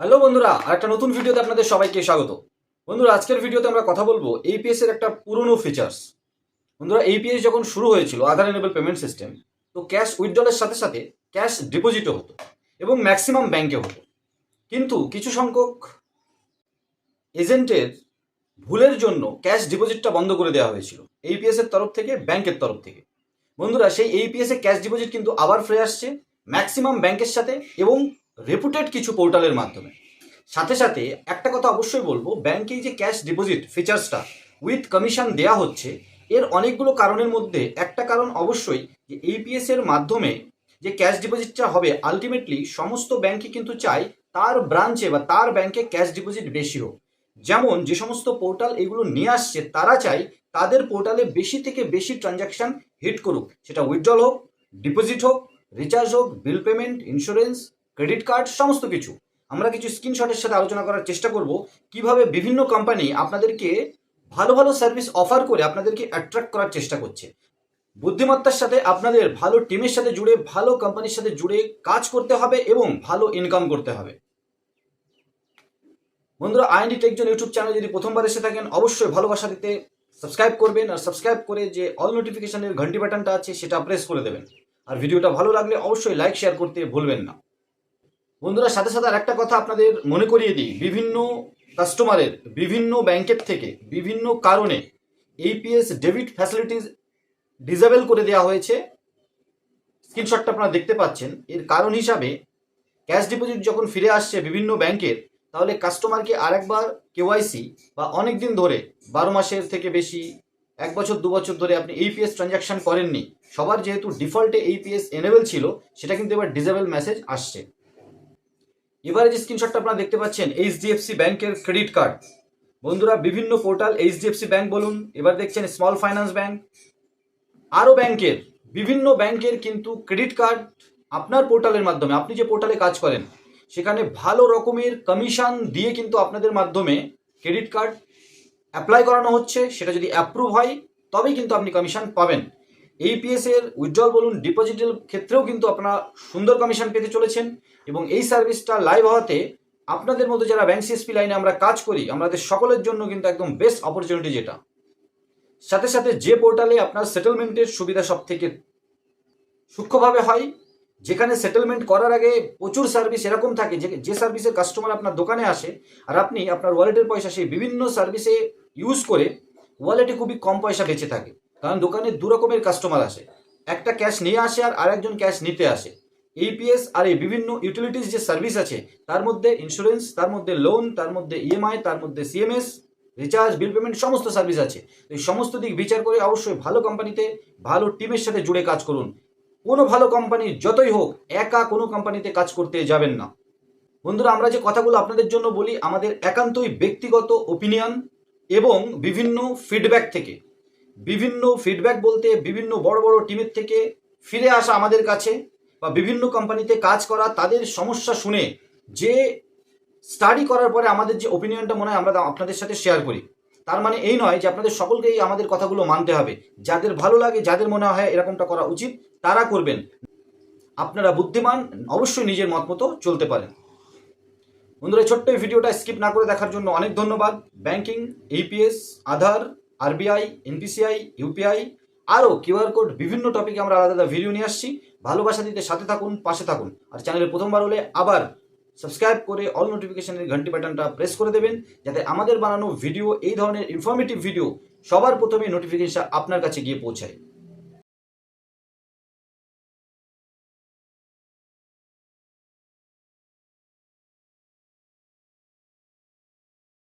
Hello বন্ধুরা, আরেকটা নতুন ভিডিওতে আপনাদের সবাইকে স্বাগত। বন্ধুরা, আজকের ভিডিওতে আমরা কথা বলব এইপিএস এর একটা পুরনো ফিচার্স বন্ধুরা এইপিএস যখন শুরু হয়েছিল আধার এনেবল পেমেন্ট সিস্টেম তো ক্যাশ উইথড্রলের সাথে সাথে ক্যাশ ডিপোজিটও হতো এবং ম্যাক্সিমাম ব্যাংকে হতো। কিন্তু কিছু সংখ্যক এজেন্টের ভুলের জন্য ক্যাশ ডিপোজিটটা বন্ধ করে দেওয়া হয়েছিল এইপিএস এর তরফ থেকে ব্যাংকের তরফ থেকে। বন্ধুরা, সেই এইপিএস এ ক্যাশ ডিপোজিট কিন্তু আবার ফিরে আসছে ম্যাক্সিমাম ব্যাংকের সাথে এবং রেপুটেড কিছু পোর্টালের মাধ্যমে। সাথে সাথে একটা কথা অবশ্যই বলব ব্যাংকে যে ক্যাশ ডিপোজিট ফিচার্সটা উইথ কমিশন দেয়া হচ্ছে, এর অনেকগুলো কারণের মধ্যে একটা কারণ অবশ্যই যে এইপিএস এর মাধ্যমে যে ক্যাশ ডিপোজিটটা হবে আলটিমেটলি সমস্ত ব্যাংকে কিন্তু চায় তার ব্রাঞ্চে বা তার ব্যাংকে ক্যাশ ডিপোজিট বেশি হোক। যেমন যে সমস্ত পোর্টাল এগুলো নিয়ে আসছে, তারা চায় তাদের পোর্টালে বেশি থেকে বেশি ট্রানজাকশন হিট করুক। সেটা উইথড্রল হোক ডিপোজিট হোক রিচার্জ হোক bill payment insurance credit card, সমস্ত কিছু। আমরা কিছু স্ক্রিনশটের সাথে আলোচনা করার চেষ্টা করব কীভাবে বিভিন্ন কোম্পানি আপনাদেরকে ভালো ভালো সার্ভিস অফার করে আপনাদেরকে অ্যাট্রাক্ট করার চেষ্টা করছে। বুদ্ধিমত্তার সাথে আপনাদের ভালো টিমের সাথে জুড়ে, ভালো কোম্পানির সাথে জুড়ে কাজ করতে হবে এবং ভালো ইনকাম করতে হবে। বন্ধুরা আইএনডি টেকজন ইউটিউব চ্যানেল যদি প্রথমবার এসে থাকেন, অবশ্যই ভালোবাসা দিতে সাবস্ক্রাইব করবেন আর সাবস্ক্রাইব করে যে অল নোটিফিকেশনের ঘন্টি বাটনটা আছে, সেটা প্রেস করে দেবেন। আর ভিডিওটা ভালো লাগলে অবশ্যই লাইক শেয়ার করতে ভুলবেন না। বন্ধুরা, সাথে সাথে আর একটা কথা আপনাদের মনে করিয়ে দিই। বিভিন্ন কাস্টমারের, বিভিন্ন ব্যাংকের থেকে, বিভিন্ন কারণে এইপিএস ডেবিট ফ্যাসিলিটিস ডিসেবল করে দেওয়া হয়েছে। স্ক্রিনশটটা আপনারা দেখতে পাচ্ছেন। এর কারণ হিসাবে ক্যাশ ডিপোজিট যখন ফিরে আসছে বিভিন্ন ব্যাংকের, তাহলে কাস্টমারকে আরেকবার কেওয়াইসি বা অনেক দিন ধরে, বারো মাসের থেকে বেশি, এক বছর, দু বছর ধরে আপনি এইপিএস ট্রানজাকশন করেননি। সবার যেহেতু ডিফল্টে এইপিএস এনেবেল ছিল, সেটা কিন্তু এবার ডিসেবল মেসেজ আসছে। এবারে যে স্ক্রিনশটটা আপনারা দেখতে পাচ্ছেন এইচডিএফসি ব্যাংকের ক্রেডিট কার্ড বন্ধুরা, বিভিন্ন পোর্টাল এইচডিএফসি ব্যাংক বলুন, এবার দেখছেন স্মল ফাইন্যান্স ব্যাংক আরও ব্যাংকের, বিভিন্ন ব্যাংকের কিন্তু ক্রেডিট কার্ড আপনার পোর্টালের মাধ্যমে, আপনি যে পোর্টালে কাজ করেন, সেখানে ভালো রকমের কমিশন দিয়ে কিন্তু আপনাদের মাধ্যমে ক্রেডিট কার্ড অ্যাপ্লাই করানো হচ্ছে, সেটা যদি অ্যাপ্রুভ হয়, তবেই কিন্তু আপনি কমিশন পাবেন। এইপিএস এর উইথড্রল বলুন ডিপোজিটের ক্ষেত্রেও কিন্তু আপনারা সুন্দর কমিশন পেতে চলেছেন এবং এই সার্ভিসটা লাইভ হওয়াতে আপনাদের মতো যারা ব্যাংক সিএসপি লাইনে আমরা কাজ করি, আমাদের সকলের জন্য কিন্তু একদম বেস্ট অপরচুনিটি যেটা। সাথে সাথে যে পোর্টালে আপনার সেটেলমেন্টের সুবিধা সব থেকে সূক্ষ্মভাবে হয়, যেখানে সেটেলমেন্ট করার আগে প্রচুর সার্ভিস এরকম থাকে, যে যে সার্ভিসের কাস্টমার আপনার দোকানে আসে, আর আপনি আপনার ওয়ালেটের পয়সা সেই বিভিন্ন সার্ভিসে ইউজ করে ওয়ালেটে খুবই কম পয়সা বেঁচে থাকে। কারণ দোকানে দু রকমের কাস্টমার আসে। একটা ক্যাশ নিয়ে আসে আর আরেকজন ক্যাশ নিতে আসে। এইপিএস আর এই বিভিন্ন ইউটিলিটিস যে সার্ভিস আছে, তার মধ্যে ইন্স্যুরেন্স তার মধ্যে লোন তার মধ্যে ইএমআই তার মধ্যে সিএমএস রিচার্জ বিল পেমেন্ট সমস্ত সার্ভিস আছে। এই সমস্ত দিক বিচার করে অবশ্যই ভালো কোম্পানিতে ভালো টিমের সাথে জুড়ে কাজ করুন। কোনো ভালো কোম্পানি যতই হোক, একা কোনো কোম্পানিতে কাজ করতে যাবেন না। বন্ধুরা, আমরা যে কথাগুলো আপনাদের জন্য বলি, আমাদের একান্তই ব্যক্তিগত ওপিনিয়ন এবং বিভিন্ন ফিডব্যাক থেকে। বিভিন্ন ফিডব্যাক বলতে বিভিন্ন বড় বড় টিমের থেকে ফিরে আসা আমাদের কাছে বা বিভিন্ন কোম্পানিতে কাজ করা, তাদের সমস্যা শুনে যে স্টাডি করার পরে আমাদের যে ওপিনিয়নটা মনে হয় আমরা আপনাদের সাথে শেয়ার করি। তার মানে এই নয় যে আপনাদের সকলকেই আমাদের কথাগুলো মানতে হবে। যাদের ভালো লাগে, যাদের মনে হয় এরকমটা করা উচিত, তারা করবেন। আপনারা বুদ্ধিমান, অবশ্যই নিজের মত মতো চলতে পারেন। বন্ধুরা ছোট্ট এই ভিডিওটা স্কিপ না করে দেখার জন্য অনেক ধন্যবাদ। Banking EPS Aadhaar RBI NPCI UPI, আরও কিউআর কোড, বিভিন্ন টপিকে আমরা আলাদা আলাদা ভিডিও নিয়ে আসছি। ভালোবাসা দিতে সাথে থাকুন, পাশে থাকুন। আর চ্যানেলে প্রথমবার হলে আবার সাবস্ক্রাইব করে অল নোটিফিকেশনের ঘন্টি বাটনটা প্রেস করে দেবেন, যাতে আমাদের বানানো ভিডিও, এই ধরনের ইনফরমেটিভ ভিডিও সবার প্রথমে নোটিফিকেশন আপনার কাছে গিয়ে পৌঁছায়।